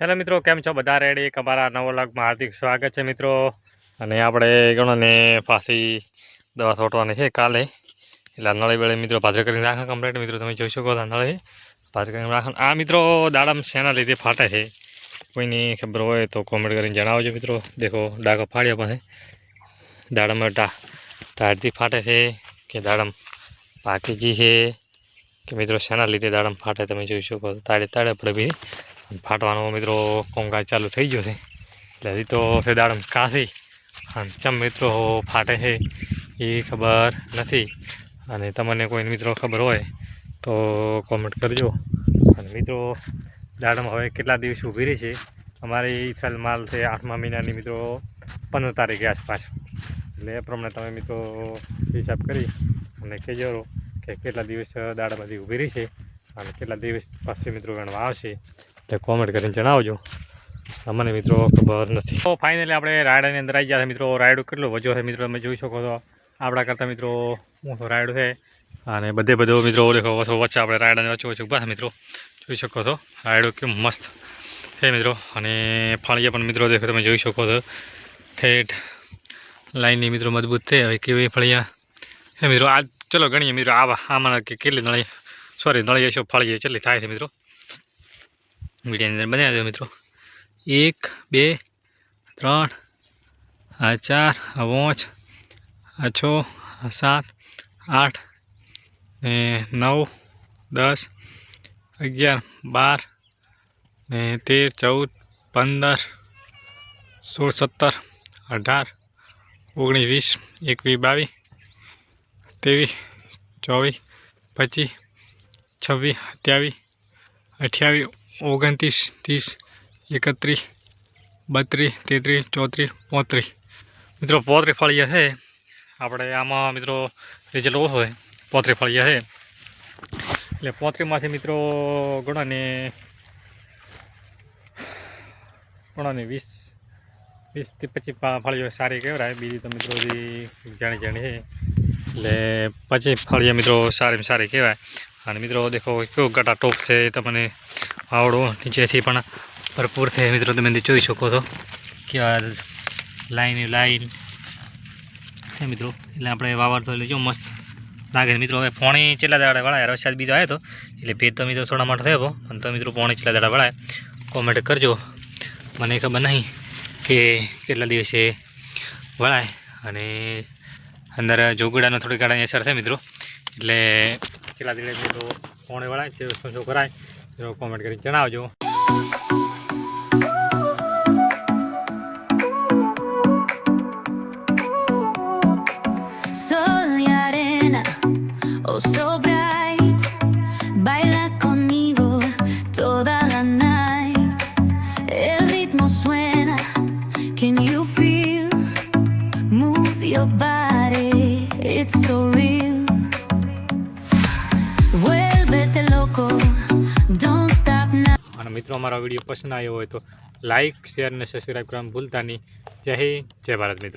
Hello મિત્રો, કેમ છો બધા? રેડી? એક અમારા નવો લગમાં હાર્દિક સ્વાગત છે મિત્રો. અને આપણે ગણોને પાછી દવા છોટવાની છે કાલે. એટલે નળી વેળે મિત્રો ભાદર કરીને રાખા કમ્પ્લેટ મિત્રો, તમે જોઈ શકો છો નળી. ભાદર કરીને રાખો. આ મિત્રો દાડમ શેના લીધે ફાટે છે? કોઈની ખબર હોય તો કોમેન્ટ કરીને જણાવજો મિત્રો. દેખો, ડાઘો ફાડ્યા પાસે દાડમ ટા ટાળથી ફાટે છે કે દાડમ પાકીજી છે? કે મિત્રો, શેના લીધે દાડમ ફાટે તમે જોઈ શકો તાળે તાળે પડે બી ફાટવાનો મિત્રો કોંકાજ ચાલુ થઈ ગયો છે. એટલે હજી તો છે દાડમ કાશી અને ચમ મિત્રો ફાટે છે એ ખબર નથી. અને તમને કોઈ મિત્રો ખબર હોય તો કોમેન્ટ કરજો. અને મિત્રો દાડમ હવે કેટલા દિવસ ઊભી રહી છે? અમારી ફેલ માલ છે આઠમા મહિનાની મિત્રો પંદર તારીખે આસપાસ. એટલે એ પ્રમાણે તમે મિત્રો હિસાબ કરી અને કહેજો કે કેટલા દિવસ દાડમ હજી ઊભી રહી છે અને કેટલા દિવસ પછી મિત્રો ગણવા આવશે. એટલે કોમેન્ટ કરીને જણાવજો. અમને મિત્રો ખબર નથી. તો ફાઇનલી આપણે રાયડાની અંદર આવી ગયા છે મિત્રો. રાયડું કેટલું વજો છે મિત્રો, તમે જોઈ શકો છો. આપણા કરતાં મિત્રો મોટો રાયડું છે. અને બધે બધો મિત્રો દેખો વચ્ચે આપણે રાયડાને વચ્ચે વચ્ચે ઊભા મિત્રો. જોઈ શકો છો. રાયડું કેમ મસ્ત છે મિત્રો. અને ફાળિયા પણ મિત્રો દેખો તમે જોઈ શકો છો. ઠેઠ લાઈનની મિત્રો મજબૂત છે. હવે કેવી ફળિયા હે મિત્રો. આ ચલો ગણીએ મિત્રો. આવા આમાં કેટલી નળી સોરી નળી હશે ફળીએ કેટલી થાય છે મિત્રો? મીડિયાની અંદર બનાવી દો મિત્રો એક બે ત્રણ આ ચાર આ પાંચ આ છ આ સાત આઠ ને નવ દસ અગિયાર બાર ને તેર ચૌદ પંદર સોળ સત્તર અઢાર ઓગણીસ વીસ એકવીસ બાવીસ ત્રેવીસ ચોવીસ પચીસ છવ્વીસ સત્યાવીસ અઠ્યાવીસ ઓગણત્રીસ, ત્રીસ, એકત્રીસ, બત્રીસ, તેત્રીસ, ચોત્રીસ, પોત્રીસ. મિત્રો, પોત્રીસ ફળિયા છે આપણે આમાં મિત્રો રિઝલ્ટ ઓછો છે. પોત્રીસ ફળિયા છે એટલે પોત્રીસમાંથી મિત્રો ગણો ને ગણો ને વીસ વીસથી પચીસ ફળીઓ સારી કહેવાય. બીજી તો મિત્રો જાણી જાણી છે. એટલે પચીસ ફળિયા મિત્રો, સારી સારી કહેવાય. અને મિત્રો દેખો કેવો ગાટા ટોપ છે તમને આવડો, નીચેથી પણ ભરપૂર છે. મિત્રો, તમે જોઈ શકો છો કે લાઈન લાઈન છે મિત્રો. એટલે આપણે વાવરતો એટલે જો મસ્ત લાગે મિત્રો, હવે પોણી ચેલા દાડે વળાય. વરસાદ બીજો આવ્યો હતો એટલે ભેદ તો મિત્રો થોડા માટે થયો પણ તો મિત્રો પોણી ચેલા દાડા વળાય. કોમેન્ટ કરજો. મને ખબર નહીં કે કેટલા દિવસે વળાય. અને અંદર જોગડાનો થોડી ગાડાની અસર છે મિત્રો. એટલે કેટલા દિવસે મિત્રો પોણે વળાય તે શું શું કરાય મિત્રો કોમેન્ટ કરી જણાવજો Sol y arena, oh so bright. Baila conmigo toda la night. El ritmo suena, can you feel? Move your body, it's so અને મિત્રો, અમારો વીડિયો પસંદ આવ્યો હોય તો લાઇક શેર અને સબસ્ક્રાઈબ કરવાનું ભૂલતા નહીં. જય હિન્દ, જય ભારત મિત્રો.